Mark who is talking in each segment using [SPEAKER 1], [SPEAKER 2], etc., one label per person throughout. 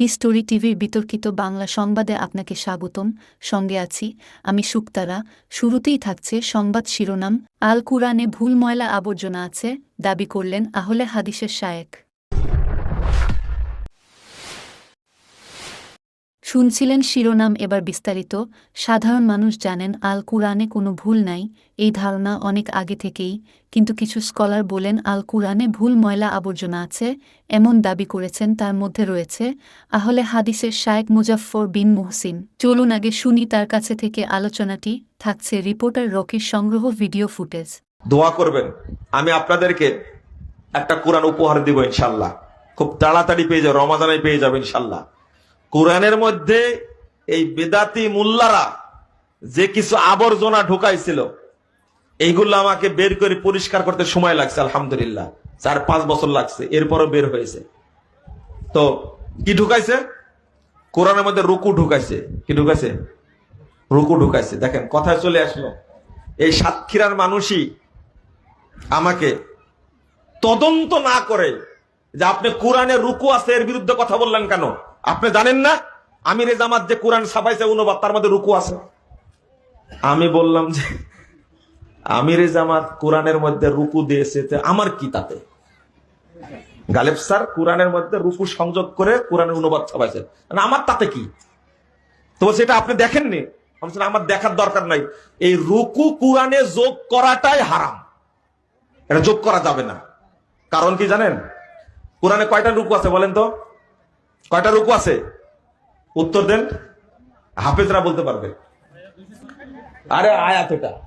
[SPEAKER 1] History টিভির বিতর্কিত বাংলা সংবাদে আপনাকে স্বাগতম। সঙ্গে আছি আমি সুক্তারা। শুরুতেই থাকছে সংবাদ শিরোনাম। আল কুরআনে ভুল ময়লা আবর্জনা আছে, দাবি করলেন আহলে হাদিসের শায়েক। শুনছিলেন শিরোনাম এবার বিস্তারিত। সাধারণ মানুষ জানেন আল কুরআনে কোনো ভুল নাই, এই ধারণা অনেক আগে থেকেই। কিন্তু কিছু স্কলার বলেন আল কুরআনে ভুল ময়লা আবর্জনা আছে, এমন দাবি করেছেন, তার মধ্যে রয়েছে, আহলে হাদিসের শায়েক মুজাফফর বিন মুহসিন। চলুন আগে শুনি তার কাছে থেকে আলোচনাটি, থাকছে রিপোর্টার রকির সংগ্রহ ভিডিও ফুটেজ।
[SPEAKER 2] দোয়া করবেন, আমি আপনাদেরকে একটা কোরআন উপহার দিব ইনশাল্লাহ। খুব তাড়াতাড়ি পেয়ে যাবে রমাজানে পেয়ে যাবে ইনশাল্লাহ। কোরআনের মধ্যে এই বেদাতি মুল্লারা যে কিছু আবর্জনা ঢুকাইছিল, এইগুলো আমাকে বের করে পরিষ্কার করতে সময় লাগছে, আলহামদুলিল্লাহ। চার, পাঁচ বছর লাগছে, এরপরও বের হয়েছে। তো কি ঢুকাইছে? কোরআনের মধ্যে রুকু ঢুকাইছে। কি ঢুকাইছে? রুকু ঢুকাইছে। দেখেন, কথায় চলে আসলো, এই সাতক্ষীরার মানুষই আমাকে তদন্ত না করে যে আপনি কোরআনে রুকু আছে, এর বিরুদ্ধে কথা বললেন কেন? আপনি জানেন না? আমির জামাত যে কোরআন ছাপাইছে অনুবাদ তার মধ্যে রুকু আছে। আমি বললাম যে আমির জামাত কোরআনের মধ্যে রুকু দিয়েছে আমার কি তাতে? গালেব স্যার, কোরআনের মধ্যে রুকু সংযোগ করে কোরআনের অনুবাদ ছাপাইছে। না আমার তাতে কি? তো সেটা আপনি দেখেননি? আমি আমার দেখার দরকার নাই। এই রুকু কোরআনে যোগ করাটাই হারাম। এটা যোগ করা যাবে না। কারণ কি জানেন? কোরআনে কয়টা রুকু আছে বলেন তো? কয়টা রুকু আছে? উত্তর দেন। হাফেজরা বলতে পারবে। আরে আয়াত এটা।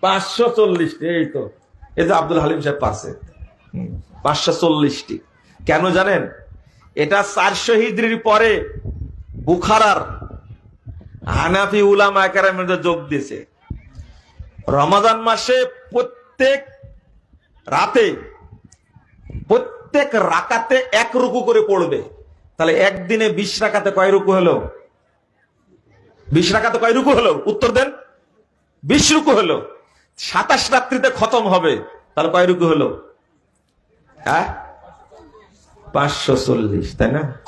[SPEAKER 2] পাঁচশো চল্লিশটি, এই তো। এই যে আব্দুল হালিম সাহেব পারছে। পাঁচশো চল্লিশটি। কেন জানেন? এটা চারশো হিজড়ির পরে বুখারার হানাফি উলামা একাডেমির যোগ দিয়েছে। রমাজান মাসে প্রত্যেক রাতে, প্রত্যেক রাকাতে এক রুকু করে পড়বে। তাহলে একদিনে বিশ রাকাতে কয় রুকু হলো? বিশ রাকাতে কয় রুকু হলো? উত্তর দেন। বিশ রুকু হলো। সাতাশ রাত্রিতে খতম হবে। তাহলে কয় রুকু হলো? হ্যাঁ? পাঁচশো চল্লিশ, তাই না?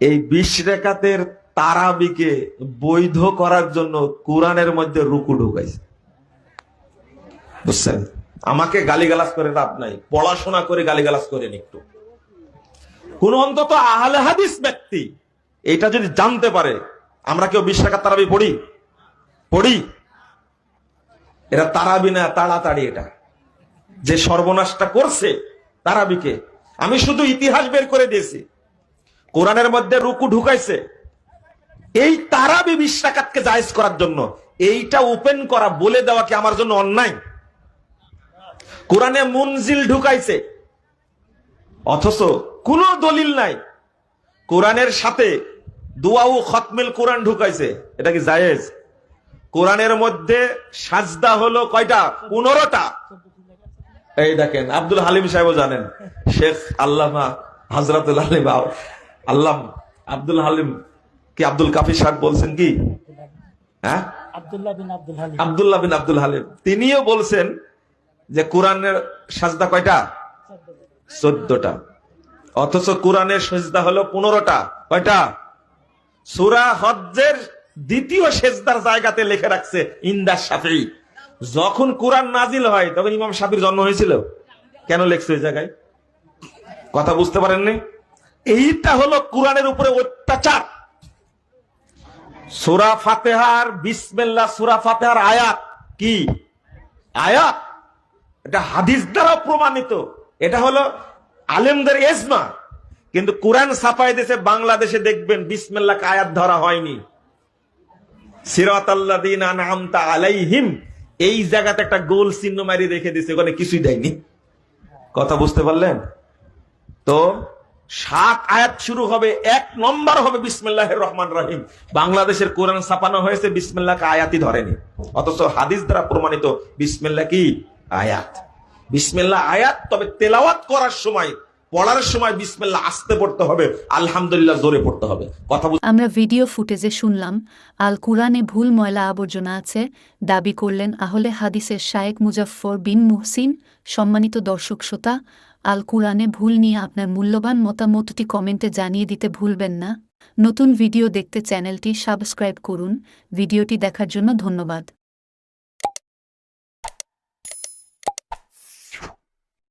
[SPEAKER 2] এই বিশ রেখাতের তারাবিকে বৈধ করার জন্য কোরআনের মধ্যে রুকু ঢুকাইছে। বুঝছেন? আমাকে গালিগালাজ করে লাভ নাই। পড়াশোনা করে গালিগালাজ করেন একটু। কোন অন্তত আহলে হাদিস ব্যক্তি এটা যদি জানতে পারে, আমরা কেউ বিশ তারাবি পড়ি? পড়ি? এরা তারাবি না, তাড়াতাড়ি এটা। যে সর্বনাশটা করছে তারাবিকে, আমি শুধু ইতিহাস বের করে দিয়েছি। কোরআনের মধ্যে রুকু ঢুকাইছে। এই তারাবি বিশ টাকাতকে জায়েজ করার জন্য, এইটা ওপেন করা, বলে দেওয়া কি আমার জন্য অন্যায়? কোরআনে মুনজিল ঢুকাইছে। অথচ কোনো দলিল নাই। কোরআনের সাথে দুয়াউ খতমিল কোরআন ঢুকাইছে। এটা কি জায়েজ? কোরআনের মধ্যে সাজদা হলো কয়টা? পনেরোটা। এই দেখেন আব্দুল হালিম সাহেব জানেন শেখ আল্লামা হাজরাতুল হালিম আ- আল্লাহ আব্দুল হালিম কি আব্দুল কাফি সাহেব বলছেন কি? হ্যাঁ?
[SPEAKER 3] আব্দুল্লাহ বিন আব্দুল হালিম।
[SPEAKER 2] তিনিও বলছেন যে কোরআনের সাজদা কয়টা? চোদ্দটা। অথচ কোরআনের সেজদা হলো পনেরোটা। কয়টা? সুরা হজ্জের দ্বিতীয় সেজদার জায়গাতে লিখে রাখছে ইন্দাস সাফি যখন কোরআন নাজিল হয়, তখন ইমাম সাফির জন্ম হয়েছিল। কেন লেখছে ওই জায়গায়? কথা বুঝতে পারেননি? এইটা হলো কোরআনের উপরে অত্যাচার। সুরা ফাতেহার বিসমিল্লাহ, সুরা ফাতেহার আয়াত কি? আয়াত? এটা হাদিস দ্বারা প্রমাণিত। এটা হলো আলেমদের এজমা। কিন্তু কোরআন ছাপাই দেশে বাংলাদেশে দেখবেন বিসমিল্লাহ আয়াত ধরা হয়নি। সিরাত আল্লাদিন আনআমতা আলাইহিম, এই জায়গাতে একটা গোল চিহ্ন মারি রেখে দিছে ওখানে কিছুই দেয়নি। কথা বুঝতে পারলেন? তো সাত আয়াত শুরু হবে, এক নম্বর হবে বিসমিল্লাহ রহমান রহিম। বাংলাদেশের কোরআন ছাপানো হয়েছে, বিসমিল্লাহ আয়াতই ধরেনি। অথচ হাদিস দ্বারা প্রমাণিত বিসমিল্লাহ কি? আয়াত। বিসমিল্লাহ আয়াত, তবে তেলাওয়াত করার সময়, পড়ার সময় বিসমিল্লাহ আসতে পড়তে হবে, আলহামদুলিল্লাহ জোরে পড়তে হবে। কথা
[SPEAKER 1] আমরা ভিডিও ফুটেজে শুনলাম, আল কুরআনে ভুল ময়লা আবর্জনা আছে, দাবি করলেন আহলে হাদিসের শায়েক মুজাফফর বিন মুহসিন, সম্মানিত দর্শক শ্রোতা, আল কুরআনে ভুল নিয়ে আপনার মূল্যবান মতামতটি কমেন্টে জানিয়ে দিতে ভুলবেন না। নতুন ভিডিও দেখতে চ্যানেলটি সাবস্ক্রাইব করুন। ভিডিওটি দেখার জন্য ধন্যবাদ।